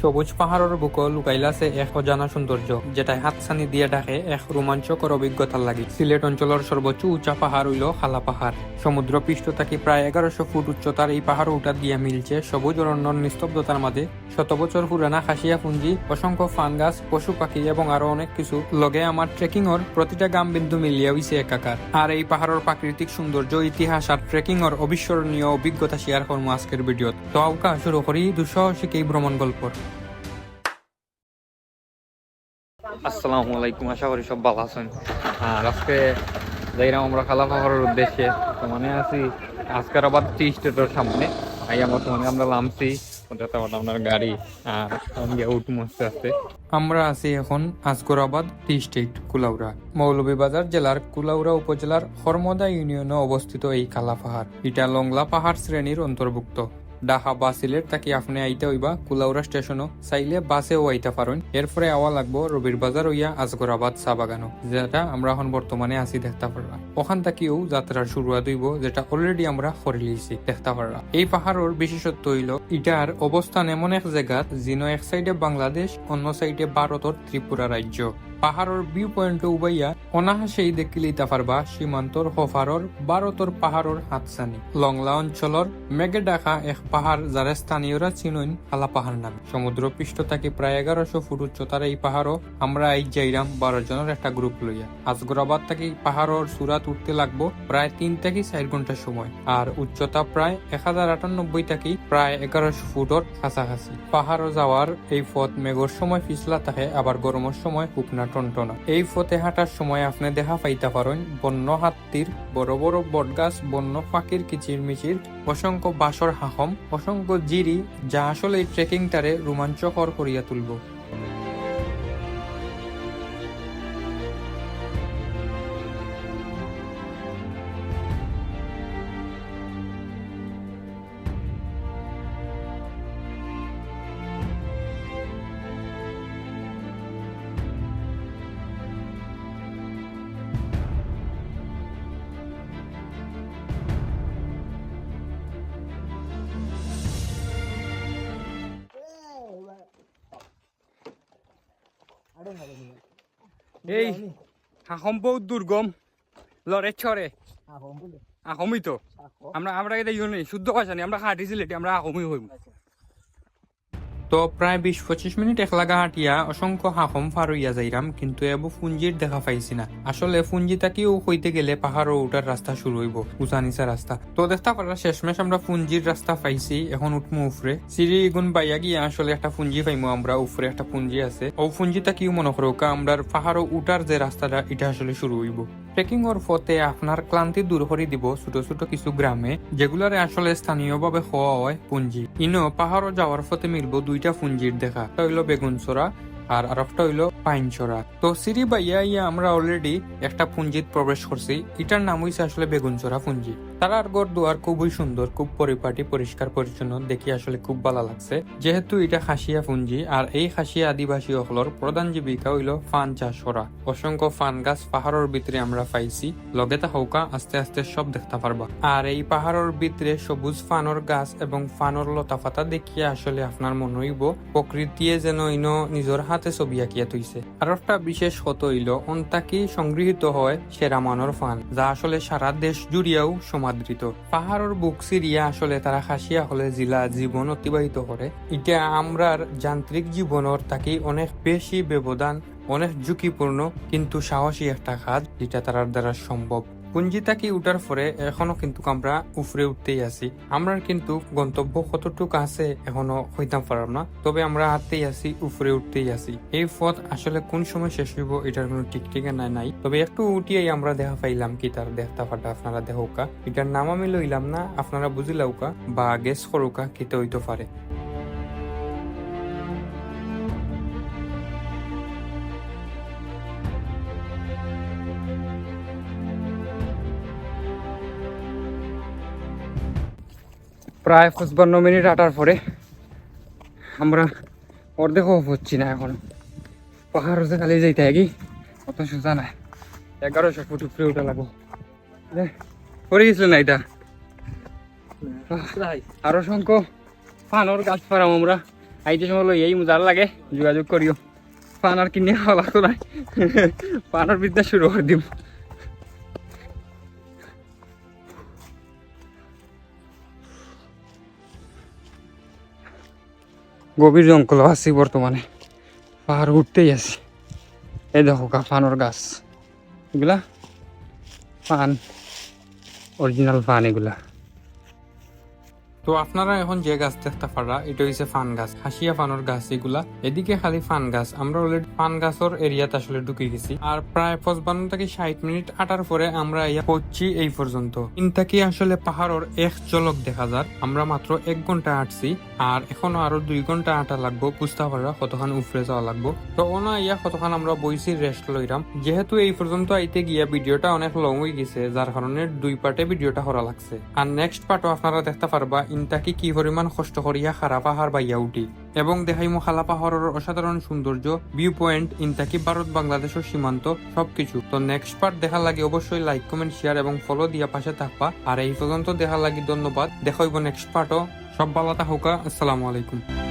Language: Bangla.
সবুজ পাহাড়ের বুক লুকাইলাছে এক অজানা সৌন্দর্য যেটা হাতছানি দিয়ে ডাকে এক রোমাঞ্চকর অভিজ্ঞতার লাগে। সিলেট অঞ্চলের সর্বোচ্চ উঁচা পাহাড় হইল খালা পাহাড় সমুদ্র পৃষ্ঠ থেকে প্রায় এগারোশো ফুট উচ্চতার এই পাহাড় উঠাত গিয়া মিলছে সবুজ অরণ্যর নিস্তব্ধতার মাঝে শত বছর পুরানা খাসিয়া পুঞ্জি, অসংখ্য ফান গাছ পশু পাখি এবং আরও অনেক কিছু। লগে আমার ট্রেকিং এর প্রতিটা গাম বিন্দু মিলিয়ে হইছে একাকার আর এই পাহাড়ের প্রাকৃতিক সৌন্দর্য ইতিহাস আর ট্রেকিং এর অবিস্মরণীয় অভিজ্ঞতা শেয়ার করব আজকের ভিডিওত তো আউকা শুরু করি দুঃসাহসিক এই ভ্রমণ গল্পর আসসালামু আলাইকুম, আশা করি সব ভালো আছেন। আর আজকে যাইরাম আমরা খালা পাহাড়ের উদ্দেশ্যে, তো মানে আছি আজকের আবার টি স্টেটের সামনে। বর্তমানে আমরা নামছি, ওটাতে আবার আপনার গাড়ি, আর আছে আমরা আছি এখন আজগরাবাদ টি স্টেট কুলাউড়া, মৌলভীবাজার জেলার কুলাউড়া উপজেলার হরমদা ইউনিয়নে অবস্থিত এই কালা পাহাড় এটা লংলা পাহাড় শ্রেণির অন্তর্ভুক্ত। ডাহা বা সিলেট তাকে আপনি আইতে হইবা কুলাউড়া স্টেশনও। চাইলে বাসেও আইতে পারেন। এরপরে আওয়া লাগবো রবির বাজার হইয়া আজগরাবাদ চা বাগানও, যেটা আমরা এখন বর্তমানে আছি দেখতে পারলাম। ওখান থেকেও যাত্রার শুরুয়াত হইব, যেটা অলরেডি আমরা করে লিয়েছি দেখতে পারলাম। এই পাহাড়ের বিশেষত্ব হইল ইটার অবস্থান এমন এক জায়গাত যিনি এক সাইডে বাংলাদেশ, অন্য সাইডে ভারতের ত্রিপুরা রাজ্য। পাহাড়ের ভিউ পয়েন্ট উবাইয়া অনাহাসেই দেখিলিতা পারবা সীমান্তর হফারর ভারতর পাহাড়র হাতছানি। লংলা অঞ্চলর মেঘে ডাকা এক পাহাড় যারা স্থানীয়রা চিনুন আলা পাহাড় নাম। সমুদ্র পৃষ্ঠ থেকে প্রায় এগারোশো ফুট উচ্চতার এই পাহাড়ও আমরা এই যাইরাম বারো জনের একটা গ্রুপ লইয়া। আজগরাবাদ থেকে পাহাড়র চূড়াত উঠতে লাগবো প্রায় তিন থেকে চার ঘণ্টার সময়। আর উচ্চতা প্রায় এক হাজার আটানব্বই থেকে প্রায় এগারোশো ফুটর কাছাকাছি। পাহাড়ও যাওয়ার এই পথ মেঘর সময়, পিছলা থাকে আবার গরমের সময়, শুকনা টনটনা। এই পথে হাঁটার সময় আপনি দেখা পাইতে পারেন বন্য হাত্তির বড় বড় বটগাছ, বন্য পাখির কিচির মিচির অসংখ্য বাসর হাহম, অসংখ্য জিরি, যা আসলে এই ট্রেকিংটারে রোমাঞ্চকর করিয়া তুলব। এই বহুত দুর্গম লড়ে ছড়ে আহমই তো। আমরা আমরা এটা ইউনি শুদ্ধ কথা নেই আমরা খাটি সিলেটি আমরা আহমই হইব তো প্রায় বিশ পঁচিশ মিনিট একলাগা হাঁটিয়া অসংখ্য হাহম পার হইয়া যাইরাম, কিন্তু এবো ফুঞ্জির দেখা পাইছি না। আসলে ফুঞ্জি তাকেও হইতে গেলে পাহাড় উঠার রাস্তা শুরু হইব, উঁচা নিচা রাস্তা। তো দেখতে পারা শেষমেশ আমরা ফুঞ্জির রাস্তা পাইছি, এখন উঠমু উফরে। সিঁড়ি গুণ বাইয়া গিয়ে আসলে একটা ফুঞ্জি পাইমু, আমরা উফরে একটা ফুঞ্জি আছে। ও ফুঞ্জি তাকেও মনে করো কা আমরা পাহাড় উঠার যে রাস্তাটা, এটা আসলে শুরু হইব। ট্রেকিং এর ফতে আপনার ক্লান্তি দূর করে দিব ছোট ছোট কিছু গ্রামে, যেগুলারে আসলে স্থানীয়ভাবে হওয়া হয় পুঞ্জি। ইনো পাহাড় যাওয়ার পথে মিলবো দুইটা পুঞ্জির দেখা হইল বেগুন বেগুনচোরা আর আরেকটা হইল পাইনচোরা তো সিরি বাইয়া ইয়া আমরা অলরেডি একটা পুঞ্জিত প্রবেশ করছি, এটার নাম হইছে আসলে বেগুন বেগুনচোরা পুঞ্জি। তার আর গড় দুয়ার খুবই সুন্দর, খুব পরিপাটি, পরিষ্কার, পরিচ্ছন্ন, দেখি আসলে খুব ভালো লাগছে। যেহেতু এটা খাসিয়া পুঞ্জি, আর এই খাসিয়া আদিবাসী সকলের প্রধান জীবিকা হইল ফান চাষ করা। অসংখ্য ফান গাছ পাহাড়ের ভিতরে আমরা পাইছি। লগে তা হৌকা আস্তে আস্তে সব দেখতে পারবা। আর এই পাহাড়ের ভিতরে সবুজ ফানর গাছ এবং ফানর লতা পাতা দেখিয়ে আসলে আপনার মনে হইব, প্রকৃতিয়ে যেন ইন নিজের হাতে ছবি আঁকিয়া তুইছে আর একটা বিশেষ কত হইল, অন্তাকি সংগৃহীত হয় সেরা মানর ফান, যা আসলে সারা দেশ জুড়িয়াও সমাদৃত। পাহাড়ের বুক সিরিয়া আসলে তারা খাসিয়া হলে জিলা জীবন অতিবাহিত করে এটা আমরার যান্ত্রিক জীবনের তাকে অনেক বেশি ব্যবধান অনেক ঝুঁকিপূর্ণ কিন্তু সাহসী একটা কাজ যেটা তার দ্বারা সম্ভব পুঞ্জিতাকি উঠার পরে এখনও কিন্তু আমরা উফরে উঠতেই আছি। আমরা কিন্তু গন্তব্য কতটুকু আছে এখনও হইতাম পারলাম না। তবে আমরা হাতেই আছি উফরে উঠতেই আছি। এই পথ আসলে কোন সময় শেষ হইব এটার কোনো ঠিক ঠিকানা নাই। তবে একটু উঠিয়াই আমরা দেখা পাইলাম কি তার দেখতা ফাটা আপনারা দেখোকা। এটার নাম আমি লইলাম না, আপনারা বুঝিলাউকা বা গেস করুকা কিতে হইতে পারে প্রায় পঁচপান্ন মিনিট হাঁটার পরে আমরা অর্ধেকও হচ্ছি না এখন। পাহাড় হচ্ছে খালি যাইতে কি অত সোজা নাই এগারোশো ফুট উপরে উঠে লাগবো। পরে গেছিল না এটা? আর অসংখ্য ফানর গাছ পারাম আমরা। আইতে সময় লই এই মজার লাগে যোগাযোগ করিও। পান আর কিনে খাওয়া লাগতো না। পানের বিদ্যা শুরু করে দিম গভীর জঙ্গল আছি বর্তমানে। পাহাড় উঠতেই আছি। এই দেখো পানোর গাছ। এগুলা পান অরিজিনাল পান এগুলা। তো আপনারা এখন যে গাছ দেখতে পারা এটা হচ্ছে ফান গাছ, হাসিয়া ফানোর গাছ এগুলা। এদিকে খালি ফান গাছ, আমরা অলরেডি ফান গাছের এরিয়াতে আসলে ঢুকে গেছি। আর প্রায় পঁচপান্ন থেকে ষাট মিনিট আটার পরে আমরা ইয়া পৌঁছি এই পর্যন্ত। ইনতাকি আসলে পাহাড়ের এক ঝলক দেখা যায় আমরা মাত্র এক ঘণ্টা আটছি, আর এখনও আরও দুই ঘণ্টা আটা লাগবো বুঝতে পারা কতখান উফরে যাওয়া লাগবো। তো ওনা ইয়া কতখান আমরা বইছি রেস্ট লইরাম। যেহেতু এই পর্যন্ত আইতে গিয়া ভিডিওটা অনেক লং হয়ে গেছে, যার কারণে দুই পার্টে ভিডিওটা করা লাগছে। আর নেক্সট পার্টও আপনারা দেখতে পারবা ইনতাকি কি পরিমাণ কষ্ট করিয়া খারা পাহাড় বাইয়া উঠি। এবং দেখাই খালা পাহাড়ের অসাধারণ সৌন্দর্য ভিউ পয়েন্ট ইনতাকি ভারত বাংলাদেশের সীমান্ত, সবকিছু। তো নেক্সট পার্ট দেখা লাগে অবশ্যই লাইক কমেন্ট শেয়ার এবং ফলো দিয়া পাশে থাকবা। আর এই পর্যন্ত দেখা লাগি ধন্যবাদ। দেখাইব নেক্সট পার্টও সব ভালো থাকুকা। আসসালামু আলাইকুম।